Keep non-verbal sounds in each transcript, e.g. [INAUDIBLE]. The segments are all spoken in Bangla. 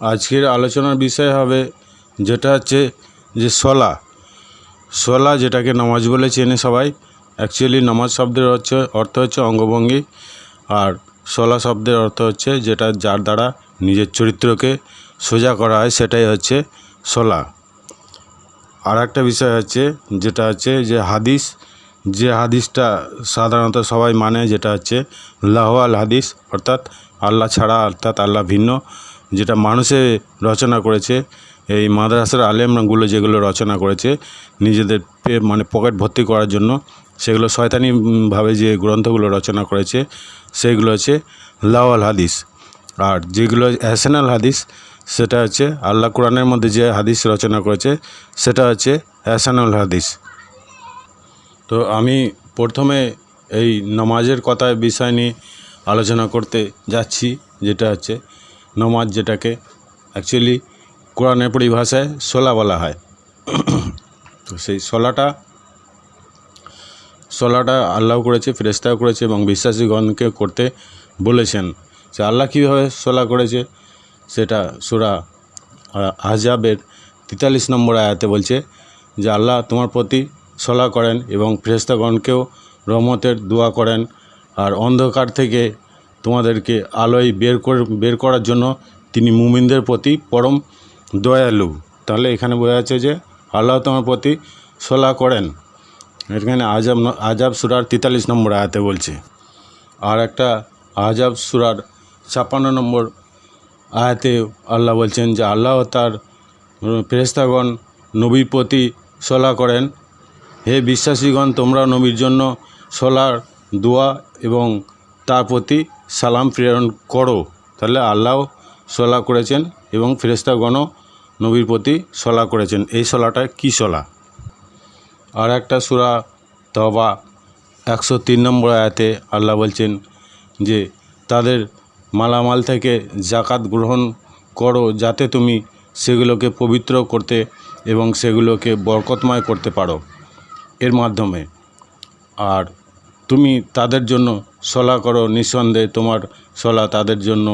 আজকের আলোচনার বিষয় হবে যেটা হচ্ছে যে সলা। সলা যেটাকে নামাজ বলে চেনে সবাই। অ্যাকচুয়ালি নামাজ শব্দের হচ্ছে অর্থ হচ্ছে অঙ্গভঙ্গি। আর সলা শব্দের অর্থ হচ্ছে যেটা যার দ্বারা নিজের চরিত্রকে সোজা করা হয়, সেটাই হচ্ছে সলা। আর একটা বিষয় হচ্ছে যেটা হচ্ছে যে হাদিস, যে হাদিসটা সাধারণত সবাই মানে যেটা হচ্ছে লাহওয়াল হাদিস, অর্থাৎ আল্লাহ ছাড়া অর্থাৎ আল্লাহ ভিন্ন। যেটা মানুষে রচনা করেছে, এই মাদ্রাসার আলেমগুলো যেগুলো রচনা করেছে, নিজেদের মানে পকেট ভর্তি করার জন্য, সেগুলো শয়তানিভাবে যে গ্রন্থগুলো রচনা করেছে, সেগুলো হচ্ছে লাওয়াল হাদিস। আর যেগুলো হ্যাসানাল হাদিস, সেটা হচ্ছে আল্লাহ কোরআনের মধ্যে যে হাদিস রচনা করেছে, সেটা হচ্ছে হ্যাসানুল হাদিস। তো আমি প্রথমে এই নামাজের কথা বিষয় নিয়ে আলোচনা করতে যাচ্ছি, যেটা হচ্ছে নমাজ যেটাকে অ্যাকচুয়ালি কোরআনের পরিভাষায় সোলা বলা হয়। তো সেই সোলাটা সোলাটা আল্লাহ করেছে ফেরেস্তাও করেছে এবং বিশ্বাসীগণকে করতে বলেছেন যে আল্লাহ কীভাবে সোলা করেছে সেটা সুরা আহজাবের তেতাল্লিশ নম্বর আয়াতে বলছে যে আল্লাহ তোমার প্রতি সলা করেন এবং ফেরেস্তাগণকেও রহমতের দোয়া করেন। আর অন্ধকার থেকে তোমাদেরকে আলোয় বের করে, বের করার জন্য তিনি মুমিনদের প্রতি পরম দয়ালু। তাহলে এখানে বোঝা যাচ্ছে যে আল্লাহ তোমার প্রতি সোলা করেন। এখানে আজাব আজাব সুরার তেতাল্লিশ নম্বর আয়াতে বলছে। আর একটা আজাব সুরার ছাপ্পান্ন নম্বর আয়াতে আল্লাহ বলছেন যে আল্লাহ তার ফেরেস্তাগণ নবীর প্রতি সলা করেন। হে বিশ্বাসীগণ, তোমরা নবীর জন্য সলার দোয়া এবং তার প্রতি সালাম প্রেরণ করো। তাহলে আল্লাহ সলা করেছেন এবং ফেরেস্তাগণও নবীর প্রতি সলা করেছেন। এই সলাটা কী সলা? আর একটা সুরা তবা একশো তিন নম্বর আয়াতে আল্লাহ বলছেন যে, তাদের মালামাল থেকে জাকাত গ্রহণ করো যাতে তুমি সেগুলোকে পবিত্র করতে এবং সেগুলোকে বরকতময় করতে পারো। এর মাধ্যমে। আর তুমি তাদের জন্য সলা করো, নিঃসন্দেহে তোমার সলা তাদের জন্য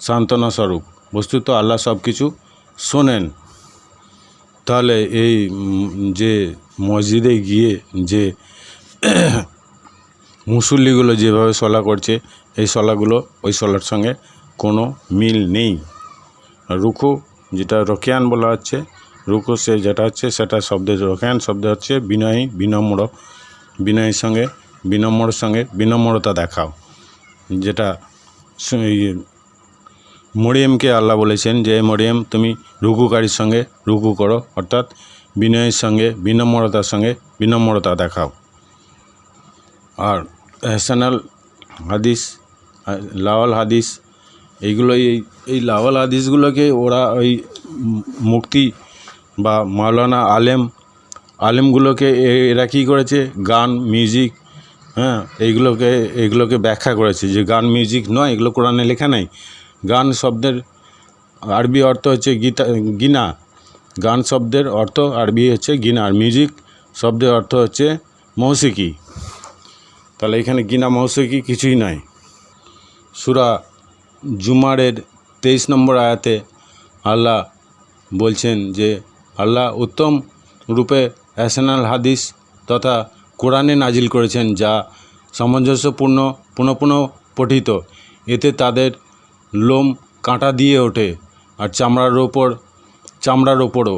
সান্ত্বনা স্বরূপ। বস্তুত আল্লাহ সব কিছু শোনেন। তাহলে এই যে মসজিদে গিয়ে যে [COUGHS] মুসল্লিগুলো যেভাবে সলা করছে, এই সলাগুলো, ওই সলার সঙ্গে কোনো মিল নেই। রুকু, যেটা রকিয়ান বলা হচ্ছে, রুকু সে যেটা হচ্ছে, সেটা শব্দের রকিয়ান, শব্দ হচ্ছে বিনয়ী, বিনম্র। বিনয়ের সঙ্গে বিনম্রের সঙ্গে বিনম্রতা দেখাও, যেটা মরিয়মকে আল্লাহ বলেছেন যে মরিয়ম, তুমি রুকুকারীর সঙ্গে রুকু করো। অর্থাৎ বিনয়ের সঙ্গে, বিনম্রতার সঙ্গে বিনম্রতা দেখাও। আর এহসানাল হাদিস, লাওয়াল হাদিস এইগুলো এই এই লাওয়াল হাদিসগুলোকে ওরা ওই মুক্তি বা মাওলানা আলেম, আলেমগুলোকে এরা কী করেছে? গান, মিউজিক হ্যাঁ এইগুলোকে এইগুলোকে ব্যাখ্যা করেছে যে গান মিউজিক নয়, এগুলো কোরআনে লেখা নাই। গান শব্দের আরবি অর্থ হচ্ছে গীতা, গিনা। গান শব্দের অর্থ আরবি হচ্ছে গিনা, আর মিউজিক শব্দের অর্থ হচ্ছে মৌসিকি। তাহলে এখানে গিনা, মৌসিকি কিছুই নয় সুরা জুমারের তেইশ নম্বর আয়াতে আল্লাহ বলছেন যে, আল্লাহ উত্তম রূপে অ্যাসেনাল হাদিস তথা কোরআনে নাজিল করেছেন যা সামঞ্জস্যপূর্ণ পুনঃ পুনঃ পঠিত। এতে তাদের লোম কাঁটা দিয়ে ওঠে আর চামড়ার ওপর, চামড়ার ওপরও।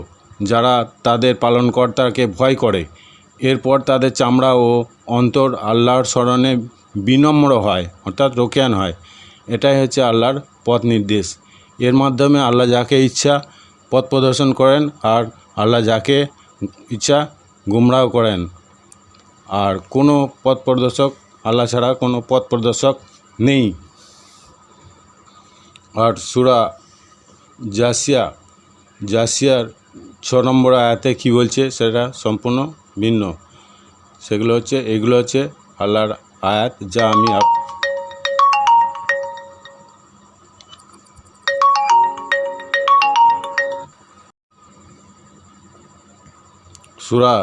যারা তাদের পালনকর্তাকে ভয় করে, এরপর তাদের চামড়া ও অন্তর আল্লাহর স্মরণে বিনম্র হয়, অর্থাৎ রোকেয়ান হয়। এটাই হচ্ছে আল্লাহর পথ নির্দেশ এর মাধ্যমে আল্লাহ যাকে ইচ্ছা পথ প্রদর্শন করেন আর আল্লাহ যাকে ইচ্ছা গুমরাহ করেন। আর কোনো পথ প্রদর্শক, আল্লাহ ছাড়া কোনো পথ প্রদর্শক নেই। আর সুরা জাসিয়া, জাসিয়ার ছ নম্বর আয়াতে কী বলছে? সেটা সম্পূর্ণ ভিন্ন। সেগুলো হচ্ছে, এগুলো হচ্ছে আল্লাহর আয়াত যা আমি সুরা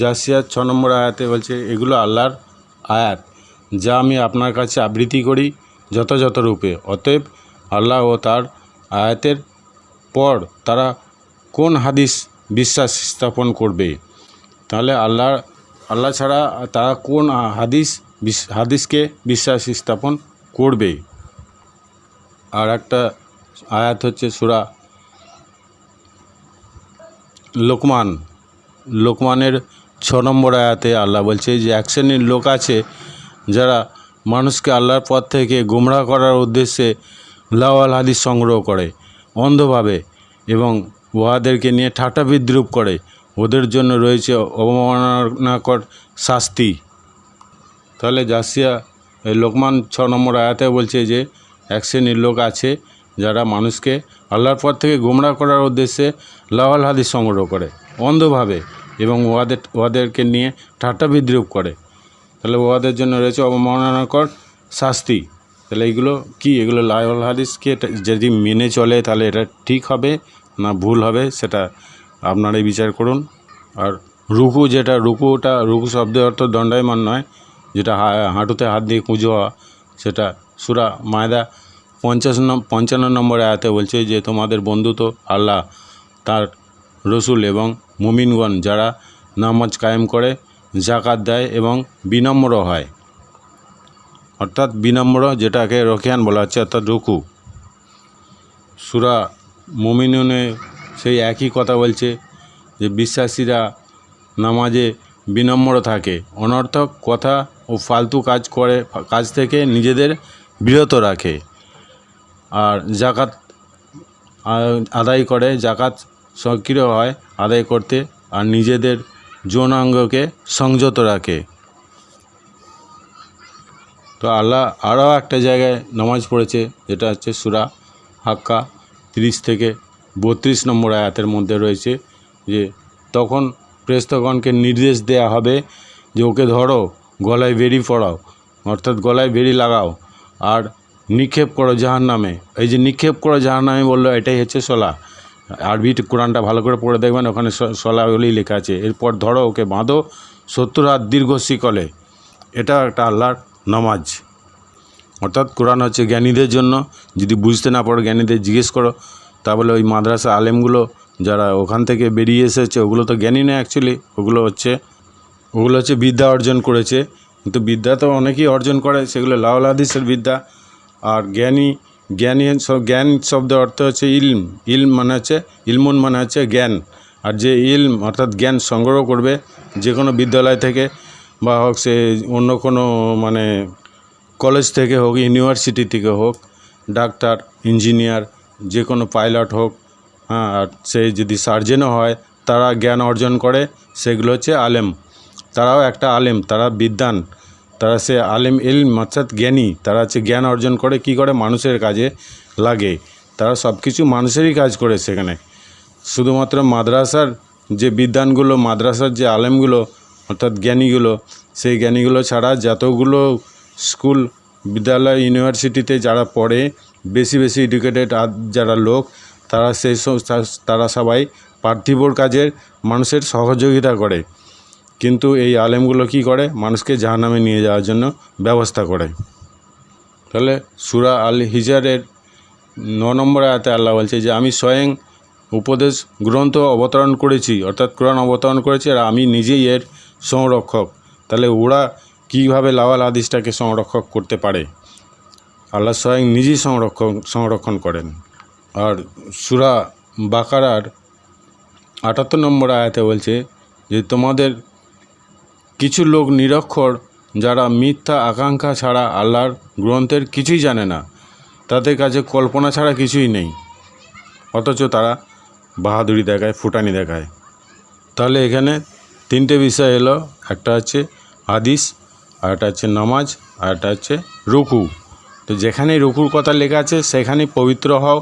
জাসিয়ার ছ নম্বর আয়াতে বলছে, এগুলো আল্লাহর আয়াত, যা আমি আপনার কাছে আবৃত্তি করি যথাযথ রূপে। অতএব আল্লাহ ও তার আয়াতের পর তারা কোন হাদিস বিশ্বাস স্থাপন করবে? তাহলে আল্লাহ আল্লাহ ছাড়া তারা কোন হাদিস হাদিসকে বিশ্বাস স্থাপন করবে? আর একটা আয়াত হচ্ছে সুরা লোকমান। লোকমানের ছ নম্বর আয়াতে আল্লাহ বলছে যে এক শ্রেণির লোক আছে যারা মানুষকে আল্লাহর পথ থেকে গুমরাহ করার উদ্দেশ্যে লাওয়াল হাদিস সংগ্রহ করে, অন্ধভাবে এবং উহাদেরকে নিয়ে ঠাট্টা বিদ্রুপ করে। ওদের জন্য রয়েছে অবমাননাকর শাস্তি। তাহলে জাসিয়া লোকমান ছ নম্বর আয়াতে বলছে যে, এক শ্রেণির লোক আছে যারা মানুষকে আল্লাহর পথ থেকে গুমরাহ করার উদ্দেশ্যে লাওয়াল হাদিস সংগ্রহ করে, অন্ধভাবে এবং ওয়াদের, ওয়াদেরকে নিয়ে ঠাট্টা বিদ্রুপ করে। তাহলে ওয়াদের জন্য রয়েছে অবমাননাকর শাস্তি। তাহলে এইগুলো কি? এগুলো লাওয়াল হাদিসকে যদি মেনে চলে, তাহলে এটা ঠিক হবে না ভুল হবে, সেটা আপনারাই বিচার করুন। আর রুকু যেটা, রুকুটা, রুকু শব্দের অর্থ দণ্ডায়মান নয়, যেটা হাঁটুতে হাত দিয়ে পুজো হওয়া, সেটা সুরা মায়দা পঞ্চাশ পঞ্চান্ন নম্বর আয়াতে বলছে যে, তোমাদের বন্ধু তো আল্লাহ, তার রসুল এবং মুমিনগণ যারা নামাজ কায়েম করে জাকাত দেয় এবং বিনম্র হয়। অর্থাৎ বিনম্র যেটাকে রখিয়ান বলা হচ্ছে, অর্থাৎ রুকু। সুরা মুমিনুনে সেই একই কথা বলছে যে, বিশ্বাসীরা নামাজে বিনম্র থাকে, অনর্থক কথা ও ফালতু কাজ করে, কাজ থেকে নিজেদের বিরত রাখে। আর জাকাত আদায় করে, জাকাত সক্রিয় হয় আদায় করতে আর নিজেদের যৌনাঙ্গকে সংযত রাখে। তো আল্লাহ আরও একটা জায়গায় নামাজ পড়েছে, যেটা হচ্ছে সুরা হাক্কা তিরিশ থেকে বত্রিশ নম্বর আয়াতের মধ্যে রয়েছে যে, তখন প্রেস্তগণকে নির্দেশ দেয়া হবে যে, ওকে ধরো, গলায় বেরি পড়াও অর্থাৎ গলায় বেরি লাগাও, আর নিক্ষেপ করো জাহান নামে এই যে নিক্ষেপ করো জাহান নামে বলল, এটাই হচ্ছে সলা। আরবি কোরআনটা ভালো করে পড়ে দেখবেন, ওখানে সলা বলেই লেখা আছে। এরপর ধরো, ওকে বাঁধো সত্তর হাত দীর্ঘ শিকলে। এটা একটা আল্লাহর নামাজ। অর্থাৎ কোরআন হচ্ছে জ্ঞানীদের জন্য। যদি বুঝতে না পারো, জ্ঞানীদের জিজ্ঞেস করো। তা বলে ওই মাদ্রাসা আলেমগুলো যারা ওখান থেকে বেরিয়ে এসেছে, ওগুলো তো জ্ঞানী না অ্যাকচুয়ালি ওগুলো হচ্ছে ওগুলো হচ্ছে বিদ্যা অর্জন করেছে। কিন্তু বিদ্যা তো অনেকেই অর্জন করে, সেগুলো লাউল হাদিসের বিদ্যা। আর জ্ঞানী জ্ঞানী জ্ঞান শব্দের অর্থ হচ্ছে ইলম। ইলম মানে হচ্ছে, ইলমুন মানে হচ্ছে জ্ঞান। আর যে ইলম, অর্থাৎ জ্ঞান সংগ্রহ করবে যে কোনো বিদ্যালয় থেকে বা হোক সে অন্য কোনো মানে কলেজ থেকে হোক, ইউনিভার্সিটি থেকে হোক, ডাক্তার, ইঞ্জিনিয়ার যে কোনো পাইলট হোক হ্যাঁ আর সে যদি সার্জেনও হয়, তারা জ্ঞান অর্জন করে, সেগুলো হচ্ছে আলেম। তারাও একটা আলেম, তারা বিদ্যান তারা সে আলেম ইলম অর্থাৎ জ্ঞানী। তারা হচ্ছে জ্ঞান অর্জন করে, কি করে? মানুষের কাজে লাগে। তারা সব কিছু মানুষেরই কাজ করে সেখানে। শুধুমাত্র মাদ্রাসার যে বিদ্যানগুলো মাদ্রাসার যে আলেমগুলো, অর্থাৎ জ্ঞানীগুলো, সেই জ্ঞানীগুলো ছাড়া যতগুলো স্কুল, বিদ্যালয়, ইউনিভার্সিটিতে যারা পড়ে, বেশি বেশি এডুকেটেড যারা লোক, তারা সেই তারা সবাই পার্থিবর কাজের মানুষের সহযোগিতা করে। কিন্তু এই আলেমগুলো কি করে? মানুষকে জাহান্নামে নিয়ে যাওয়ার জন্য ব্যবস্থা করে। তাহলে সুরা আল হিজারের ন নম্বর আয়াতে আল্লাহ বলছে যে, আমি স্বয়ং উপদেশ, গ্রন্থ অবতরণ করেছি, অর্থাৎ কোরআন অবতরণ করেছি, আর আমি নিজেই এর সংরক্ষক। তাহলে ওরা কীভাবে লাওয়াল হাদিসটাকে সংরক্ষক করতে পারে? আল্লাহ স্বয়ং নিজেই সংরক্ষণ সংরক্ষণ করেন। আর সুরা বাকারার আটাত্তর নম্বর আয়াতে বলছে যে, তোমাদের কিছু লোক নিরক্ষর যারা মিথ্যা আকাঙ্ক্ষা ছাড়া আল্লাহর গ্রন্থের কিছুই জানে না, তাদের কাছে কল্পনা ছাড়া কিছুই নেই। অথচ তারা বাহাদুরি দেখায়, ফুটানি দেখায়। তাহলে এখানে তিনটে বিষয় এলো। একটা হচ্ছে হাদিস, আর একটা হচ্ছে নামাজ, আর একটা হচ্ছে রুকু। তো যেখানেই রুকুর কথা লেখা আছে, সেখানেই পবিত্র হও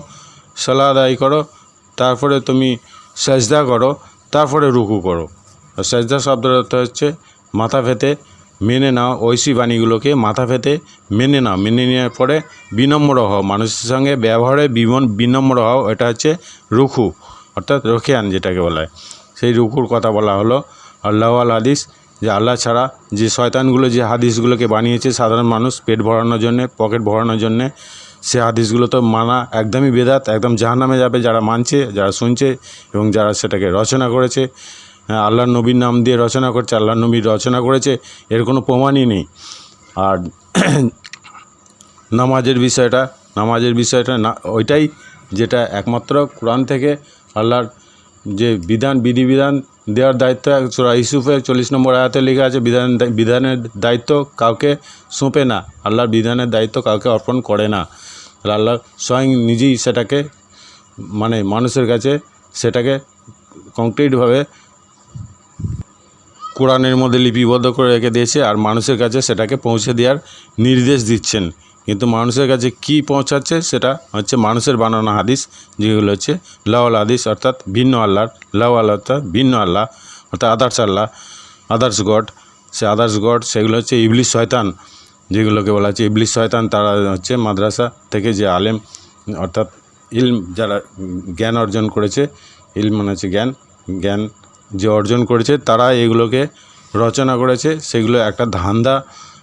সলা আদায় করো, তারপরে তুমি সেজদা করো, তারপরে রুকু করো। সেজদা শব্দের অর্থ হচ্ছে মাথা ফেতে মেনে নাও, ঐশী বাণীগুলোকে মাথা ফেতে মেনে নাও। মেনে নেওয়ার পরে বিনম্র হও। মানুষের সঙ্গে ব্যবহারে বিমন বিনম্র হও। এটা হচ্ছে রুখু, অর্থাৎ রখিয়ান যেটাকে বলা হয়। সেই রুকুর কথা বলা হলো। আল্লাহ আল হাদিস, যে আল্লাহ ছাড়া যে শয়তানগুলো যে হাদিসগুলোকে বানিয়েছে সাধারণ মানুষ পেট ভরানোর জন্যে, পকেট ভরানোর জন্যে, সে হাদিসগুলো তো মানা একদমই বেদাত, একদম জাহান্নামে যাবে যারা মানছে, যারা শুনছে এবং যারা সেটাকে রচনা করেছে। হ্যাঁ, আল্লাহর নবীর নাম দিয়ে রচনা করছে আল্লাহর নবীর রচনা করেছে এর কোনো প্রমাণই নেই। আর নামাজের বিষয়টা নামাজের বিষয়টা না ওইটাই যেটা একমাত্র কোরআন থেকে আল্লাহর যে বিধান বিধিবিধান দেওয়ার দায়িত্ব সুরা ইউসুফে চল্লিশ নম্বর আয়াতে লেখা আছে বিধান বিধানের দায়িত্ব কাউকে সঁপে না আল্লাহর বিধানের দায়িত্ব কাউকে অর্পণ করে না। আল্লাহ স্বয়ং নিজেই সেটাকে মানে মানুষের কাছে সেটাকে কংক্রিটভাবে কোরআনের মধ্যে লিপিবদ্ধ করে রেখে দিয়েছে আর মানুষের কাছে সেটাকে পৌঁছে দেওয়ার নির্দেশ দিচ্ছেন। কিন্তু মানুষের কাছে কি পৌঁছাচ্ছে সেটা হচ্ছে মানুষের বানানো হাদিস, যেগুলো হচ্ছে লাওয়াল হাদিস অর্থাৎ ভিন্ন আল্লাহর, লাওয়াল অর্থাৎ ভিন্ন আল্লাহ, অর্থাৎ আদার্স আল্লাহ আদার্স গড, সে আদার্স গড, সেগুলো হচ্ছে ইবলিশ শয়তান, যেগুলোকে বলা হচ্ছে ইবলিশ শয়তান। তারা হচ্ছে মাদ্রাসা থেকে যে আলেম, অর্থাৎ ইলম, যারা জ্ঞান অর্জন করেছে, ইলম মানে হচ্ছে জ্ঞান জ্ঞান যে অর্জন করেছে, তারা এগুলোকে রচনা করেছে। সেগুলো একটা ধান্দা,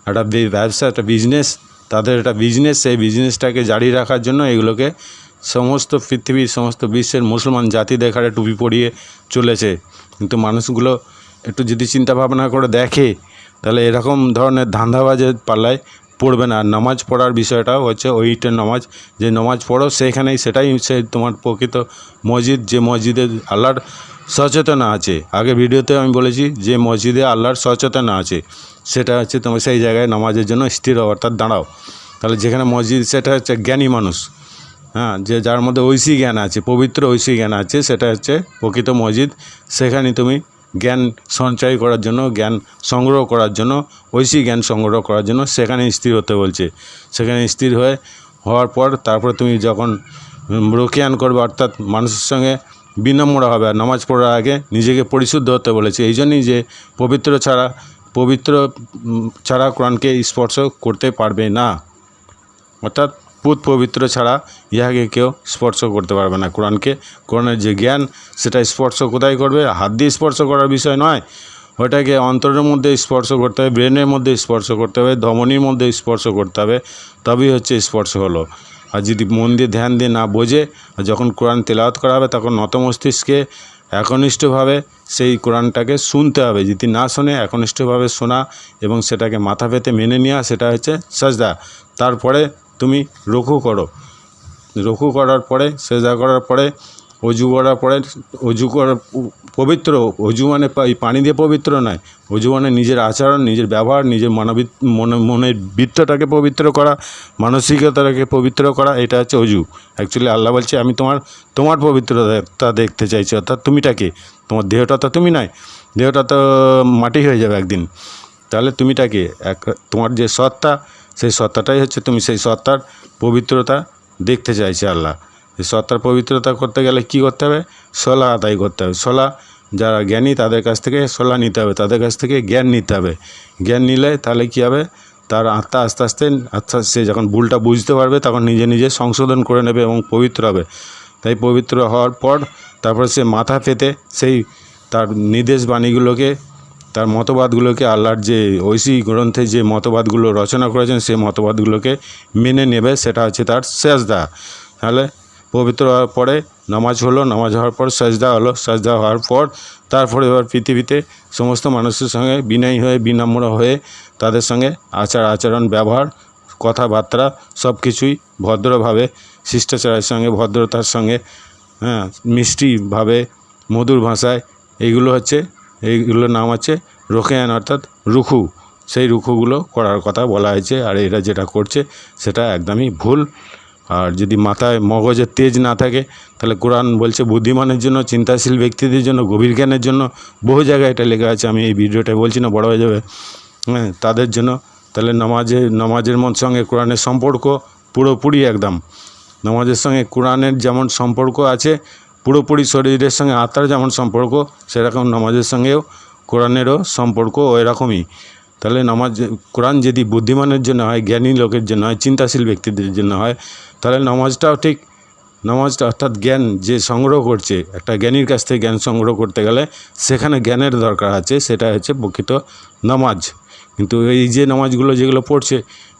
একটা ব্যবসা, একটা বিজনেস তাদের একটা বিজনেস সেই বিজনেসটাকে জারি রাখার জন্য এগুলোকে সমস্ত পৃথিবীর, সমস্ত বিশ্বের মুসলমান জাতি দেখারে টুপি পরিয়ে চলেছে। কিন্তু মানুষগুলো একটু যদি চিন্তা ভাবনা করে দেখে, তাহলে এরকম ধরনের ধান্দাবাজের পাল্লায় পড়বে না। নামাজ পড়ার বিষয়টাও হচ্ছে ওইটা নামাজ। যে নামাজ পড়ো, সেখানেই সেটাই সে তোমার প্রকৃত মসজিদ। যে মসজিদে আল্লাহর সচেতনা আছে। আগে ভিডিওতে আমি বলেছি যে মসজিদে আল্লাহর সচেতনা আছে। সেটা হচ্ছে তোমার সেই জায়গায় নামাজের জন্য স্থির অর্থাৎ দাঁড়াও। তাহলে যেখানে মসজিদ, সেটা হচ্ছে জ্ঞানী মানুষ। হ্যাঁ যে যার মধ্যে ঐশী জ্ঞান আছে, পবিত্র ঐশী জ্ঞান আছে, সেটা হচ্ছে প্রকৃত মসজিদ। সেখানে তুমি জ্ঞান সঞ্চয় করার জন্য, জ্ঞান সংগ্রহ করার জন্য, ঐশী জ্ঞান সংগ্রহ করার জন্য সেখানে স্থির হতে বলছে। সেখানে স্থির হয়ে, হওয়ার পর তারপরে তুমি যখন রোকিয়ান করবে, অর্থাৎ মানুষের সঙ্গে বিনম্র হবে আর নামাজ পড়ার আগে নিজেকে পরিশুদ্ধ হতে বলেছে। এই জন্যই যে পবিত্র ছাড়া পবিত্র ছাড়া কোরআনকে স্পর্শ করতে পারবে না। অর্থাৎ পুত পবিত্র ছাড়া ইহাকে কেউ স্পর্শ করতে পারবে না। কোরআনকে, কোরআনের যে জ্ঞান, সেটা স্পর্শ কোথায় করবে? হাত দিয়ে স্পর্শ করার বিষয় নয়। ওটাকে অন্তরের মধ্যে স্পর্শ করতে হবে, ব্রেনের মধ্যে স্পর্শ করতে হবে, ধমনির মধ্যে স্পর্শ করতে হবে। তবেই হচ্ছে স্পর্শ হলো। আর যদি মন দিয়ে ধ্যান দিয়ে না বোঝে, আর যখন কোরআন তেলাওয়াত করা হবে, তখন নত মস্তিষ্কে একনিষ্ঠভাবে সেই কোরআনটাকে শুনতে হবে। যদি না শোনে, একনিষ্ঠভাবে শোনা এবং সেটাকে মাথা পেতে মেনে নেওয়া, সেটা হচ্ছে সাজদা। তারপরে তুমি রুখু করো। রুখু করার পরে সেজা করার পরে অজু করার পরে অজু করার পবিত্র, অজু মানে পানি দিয়ে পবিত্র নয়। অজু মানে নিজের আচরণ, নিজের ব্যবহার, নিজের মানবিক মনে, মনের বৃত্তটাকে পবিত্র করা, মানসিকতাটাকে পবিত্র করা, এটা হচ্ছে অজু। অ্যাকচুয়ালি আল্লাহ বলছে, আমি তোমার তোমার পবিত্রতা দেখতে চাইছি। অর্থাৎ তুমিটাকে তোমার দেহটা তো তুমি নয়। দেহটা তো মাটি হয়ে যাবে একদিন। তাহলে তুমিটাকে এক, তোমার যে সত্তা, সেই সত্তাটাই হচ্ছে তুমি সেই সত্তার পবিত্রতা দেখতে চাইছে আল্লাহ। সত্তার পবিত্রতা করতে গেলে কি করতে হবে? সলা আদায় করতে হবে। সলা যারা জ্ঞানী, তাদের কাছ থেকে সলা নিতে হবে। তাদের কাছ থেকে জ্ঞান নিতে হবে। জ্ঞান নিলে তাহলে কী হবে? তার আত্মা আস্তে আস্তে আস্তে সে যখন ভুলটা বুঝতে পারবে, তখন নিজে নিজে সংশোধন করে নেবে এবং পবিত্র হবে। তাই পবিত্র হওয়ার পর তারপর সে মাথা পেতে সেই তার নির্দেশ বাণীগুলোকে, তার মতবাদগুলোকে, আল্লাহর যে ঐশী গ্রন্থে যে মতবাদগুলো রচনা করেছেন, সেই মতবাদগুলোকে মেনে নেবে। সেটা হচ্ছে তার সেজদা। তাহলে পবিত্র হওয়ার পরে নামাজ হলো, নামাজ হওয়ার পর সাজদা হলো, সাজদা হওয়ার পর তারপরে এবার পৃথিবীতে সমস্ত মানুষের সঙ্গে বিনয়ী হয়ে, বিনম্র হয়ে তাদের সঙ্গে আচার, আচরণ, ব্যবহার, কথাবার্তা সব কিছুই ভদ্রভাবে, শিষ্টাচারের সঙ্গে, ভদ্রতার সঙ্গে হ্যাঁ মিষ্টিভাবে, মধুর ভাষায় এইগুলো হচ্ছে, এইগুলোর নাম হচ্ছে রোকেয়ান অর্থাৎ রুখু। সেই রুখুগুলো করার কথা বলা হয়েছে আর এরা যেটা করছে সেটা একদমই ভুল। আর যদি মাথায় মগজে তেজ না থাকে, তাহলে কোরআন বলছে বুদ্ধিমানের জন্য, চিন্তাশীল ব্যক্তিদের জন্য, গভীর জ্ঞানের জন্য বহু জায়গায় এটা লেখা আছে। আমি এই ভিডিওটা বলছি না, বড় হয়ে যাবে। হ্যাঁ তাদের জন্য তাহলে নামাজে, নামাজের মন সঙ্গে কোরআনের সম্পর্ক পুরোপুরি একদম। নামাজের সঙ্গে কোরআনের যেমন সম্পর্ক আছে, পুরোপুরি শরীরের সঙ্গে আত্মার যেমন সম্পর্ক, সেরকম নামাজের সঙ্গেও কোরআনেরও সম্পর্ক এরকমই তাহলে নামাজ কোরআন যদি বুদ্ধিমানের জন্য হয়, জ্ঞানী লোকের জন্য হয়, চিন্তাশীল ব্যক্তিদের জন্য হয়, তাহলে নামাজটাও ঠিক। নামাজটা অর্থাৎ জ্ঞান যে সংগ্রহ করছে, একটা জ্ঞানীর কাছ থেকে জ্ঞান সংগ্রহ করতে গেলে সেখানে জ্ঞানের দরকার আছে, সেটা হচ্ছে প্রকৃত নামাজ। কিন্তু এই যে নামাজগুলো যেগুলো পড়ছে,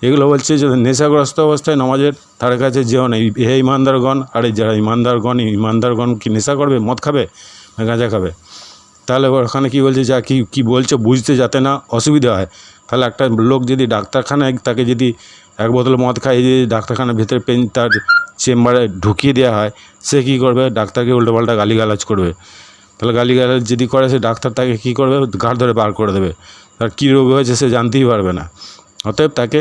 এগুলো বলছে যে নেশাগ্রস্ত অবস্থায় নামাজের তার কাছে যেও না। হে ইমানদারগণ, আর যারা ইমানদারগণ ইমানদারগণ কি নেশা করবে? মদ খাবে না গাঁজা খাবে? তাহলে ওখানে কি বলছে, যা কি কি বলছে বুঝতে যাতে না অসুবিধা হয়। তাহলে একটা লোক যদি ডাক্তারখানায় তাকে যদি এক বোতল মদ খায় যদি ডাক্তারখানার ভেতরে পেন তার চেম্বারে ঢুকিয়ে দেওয়া হয়, সে কী করবে? ডাক্তারকে উল্টোপাল্টা গালিগালাজ করবে। তাহলে গালিগালাজ যদি করে, সে ডাক্তার তাকে কী করবে? ঘাট ধরে বার করে দেবে। তার কী রোগ হয়েছে সে জানতেই পারবে না। অতএব তাকে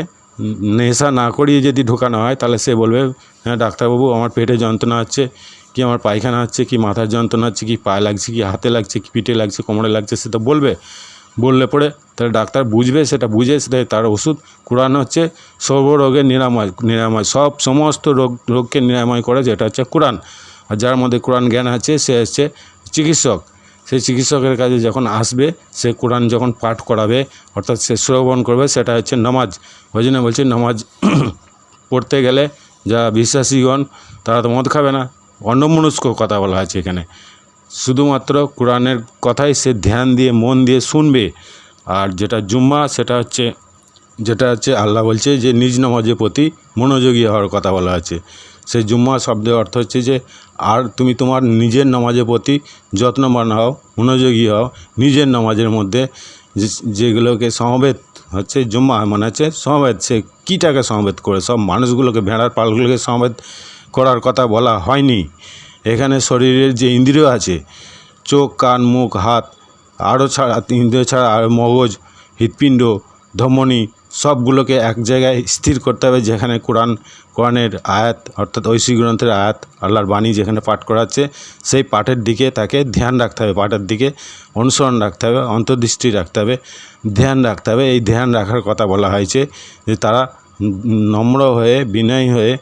নেশা না করিয়ে যদি ঢোকানো হয়, তাহলে সে বলবে হ্যাঁ ডাক্তারবাবু, আমার পেটে যন্ত্রণা হচ্ছে কি আমার পায়খানা হচ্ছে, কি মাথার যন্ত্রণা হচ্ছে, কি পায়ে লাগছে, কি হাতে লাগছে, কি পিঠে লাগছে, কোমরে লাগছে, সেটা বলবে। বললে পরে তাহলে ডাক্তার বুঝবে, সেটা বুঝে, সেটা তার ওষুধ কোরআন হচ্ছে সর্বরোগের নিরাময় নিরাময়, সব সমস্ত রোগ, রোগকে নিরাময় করে যেটা হচ্ছে কোরআন। আর যার মধ্যে কোরআন জ্ঞান আছে, সে হচ্ছে চিকিৎসক। সেই চিকিৎসকের কাছে যখন আসবে, সে কোরআন যখন পাঠ করাবে, অর্থাৎ সে শ্রবণ করবে, সেটা হচ্ছে নামাজ। ওই জন্য বলছি নামাজ [CLEARS THROAT] পড়তে গেলে যা বিশ্বাসীগণ, তারা তো মদ খাবে না। অন্যমনস্ক কথা বলা আছে এখানে। শুধুমাত্র কোরআনের কথাই সে ধ্যান দিয়ে, মন দিয়ে শুনবে, আর যেটা জুম্মা, সেটা হচ্ছে, যেটা হচ্ছে আল্লাহ বলছে যে, নিজ নামাজের প্রতি মনোযোগী হওয়ার কথা বলা আছে সেই জুম্মা শব্দের অর্থ হচ্ছে যে, আর তুমি তোমার নিজের নামাজের প্রতি যত্নবান হও, মনোযোগী হও, নিজের নামাজের মধ্যে যেগুলোকে সমবেত হচ্ছে জুম্মা মানে হচ্ছে সমবেত, সে কীটাকে সমবেত করে? সব মানুষগুলোকে, ভেড়ার পালগুলোকে সমবেত করার কথা বলা হয়নি। এখানে শরীরের যে ইন্দ্রিয় আছে, চোখ, কান, মুখ, হাত আরও ছাড়া, ইন্দ্রিয় ছাড়া, আর মগজ, হৃৎপিণ্ড, ধমনী, সবগুলোকে এক জায়গায় স্থির করতে হবে, যেখানে কোরআন, কোরআনের আয়াত, অর্থাৎ ঐশী গ্রন্থের আয়াত, আল্লাহর বাণী যেখানে পাঠ করাচ্ছে সেই পাঠের দিকে তাকে ধ্যান রাখতে হবে। পাঠের দিকে অনুসরণ রাখতে হবে, অন্তর্দৃষ্টি রাখতে হবে, ধ্যান রাখতে হবে। এই ধ্যান রাখার কথা বলা হয়েছে যে তারা নম্র হয়ে, বিনয়ী হয়ে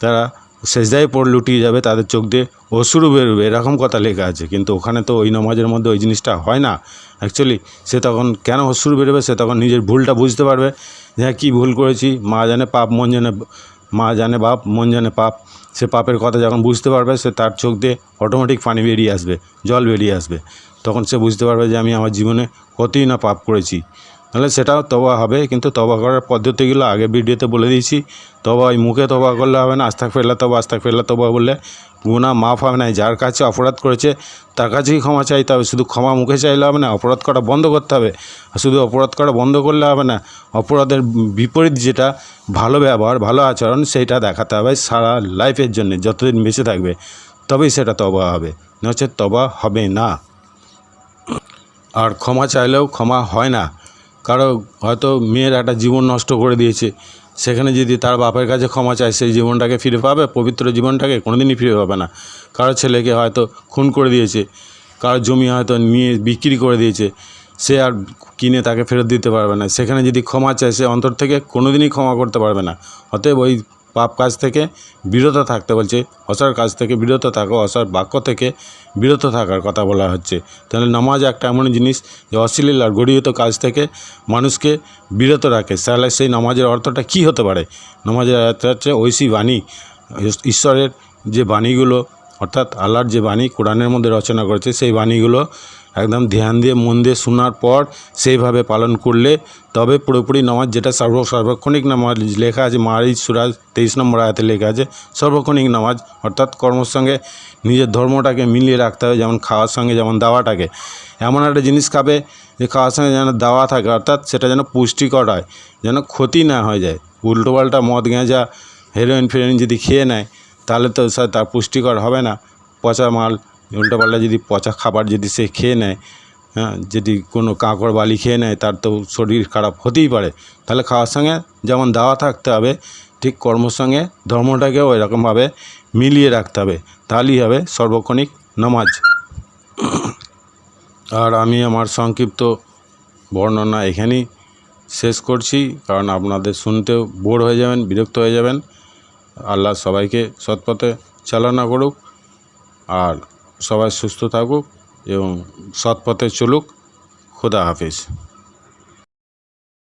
তারা সেজদায় পড়ে লুটিয়ে যাবে, তাদের চোখ দিয়ে অশ্রু বেরোবে, এরকম কথা লেখা আছে। কিন্তু ওখানে তো ওই নমাজের মধ্যে ওই জিনিসটা হয় না। অ্যাকচুয়ালি সে তখন কেন অশ্রু বেরোবে, সে তখন নিজের ভুলটা বুঝতে পারবে যে হ্যাঁ কী ভুল করেছি। মা জানে পাপ, মন জানে মা জানে বাপ, মন জানে পাপ। সে পাপের কথা যখন বুঝতে পারবে, সে তার চোখ দিয়ে অটোমেটিক পানি বেরিয়ে আসবে, জল বেরিয়ে আসবে। তখন সে বুঝতে পারবে যে আমি আমার জীবনে কতই না পাপ করেছি। তাহলে সেটাও তবা হবে, কিন্তু তবা করার পদ্ধতিগুলো আগে ভিডিওতে বলে দিয়েছি। তবা ওই মুখে তবা করলে হবে না আস্তাক ফেরলা তবা আস্তাক ফেরলা তবা বললে গুণা মাফ হবে না। যার কাছে অপরাধ করেছে, তার কাছেই ক্ষমা চাইতে হবে। শুধু ক্ষমা মুখে চাইলে হবে না, অপরাধ করা বন্ধ করতে হবে। শুধু অপরাধ করা বন্ধ করলে হবে না, অপরাধের বিপরীত যেটা ভালো ব্যবহার, ভালো আচরণ, সেইটা দেখাতে হবে সারা লাইফের জন্য, যতদিন বেঁচে থাকবে, তবেই সেটা তবা হবে। নচেত তবা হবে না। আর ক্ষমা চাইলেও ক্ষমা হয় না। কারও হয়তো মেয়ের একটা জীবন নষ্ট করে দিয়েছে, সেখানে যদি তার বাপের কাছে ক্ষমা চায়, সেই জীবনটাকে ফিরে পাবে, পবিত্র জীবনটাকে কোনোদিনই ফিরে পাবে না। কারও ছেলেকে হয়তো খুন করে দিয়েছে, কারও জমি হয়তো নিয়ে বিক্রি করে দিয়েছে, সে আর কিনে তাকে ফেরত দিতে পারবে না। সেখানে যদি ক্ষমা চায়, সে অন্তর থেকে কোনোদিনই ক্ষমা করতে পারবে না। অতএব ওই পাপ কাজ থেকে বিরত থাকতে বলছে, অসার কাজ থেকে বিরত থাকো, অসার বাক্য থেকে বিরত থাকার কথা বলা হচ্ছে। তাহলে নামাজ একটা এমন জিনিস যে অশ্লীল আর গড়িয়ত কাজ থেকে মানুষকে বিরত রাখে। তাহলে সেই নামাজের অর্থটা কি হতে পারে? নামাজের অর্থ হচ্ছে ঐশী বাণী। ঈশ্বরের যে বাণীগুলো, অর্থাৎ আল্লাহর যে বাণী কোরআনের মধ্যে রচনা করেছে, সেই বাণীগুলো একদম ধ্যান দিয়ে, মন দিয়ে শোনার পর সেইভাবে পালন করলে তবে পুরোপুরি নামাজ যেটা সর্ব সার্বক্ষণিক নামাজ লেখা আছে মারিজ সুরাজ তেইশ নম্বর আয়াতে লেখা আছে, সর্বক্ষণিক নামাজ। অর্থাৎ কর্মর সঙ্গে নিজের ধর্মটাকে মিলিয়ে রাখতে হবে, যেমন খাওয়ার সঙ্গে, যেমন দাওয়াটাকে। এমন একটা জিনিস খাবে যে খাওয়ার সঙ্গে যেন দাওয়া থাকে, অর্থাৎ সেটা যেন পুষ্টিকর হয়, যেন ক্ষতি না হয়ে যায়। উল্টোপাল্টা মদ গেঁজা হেরোইন ফেরোইন যদি খেয়ে নেয়, তাহলে তো স্যার তার পুষ্টিকর হবে না। পচা মাল উল্টোপাল্টা যদি পচা খাবার যদি সে খেয়ে নেয় হ্যাঁ যদি কোনো কাঁকড় বালি খেয়ে নেয়, তার তো শরীর খারাপ হতেই পারে। তাহলে খাওয়ার সঙ্গে যেমন দাওয়া থাকতে হবে, ঠিক কর্মর সঙ্গে ধর্মটাকেও এরকমভাবে মিলিয়ে রাখতে হবে। তাহলেই হবে সর্বক্ষণিক নামাজ। আর আমি আমার সংক্ষিপ্ত বর্ণনা এখানেই শেষ করছি, কারণ আপনাদের শুনতেও বোর হয়ে যাবেন, বিরক্ত হয়ে যাবেন। আল্লাহ সবাইকে সৎপথে চালনা করুক। আর সবাই সুস্থ থাকুক এবং সৎপথে চলুক। খুদা হাফিজ।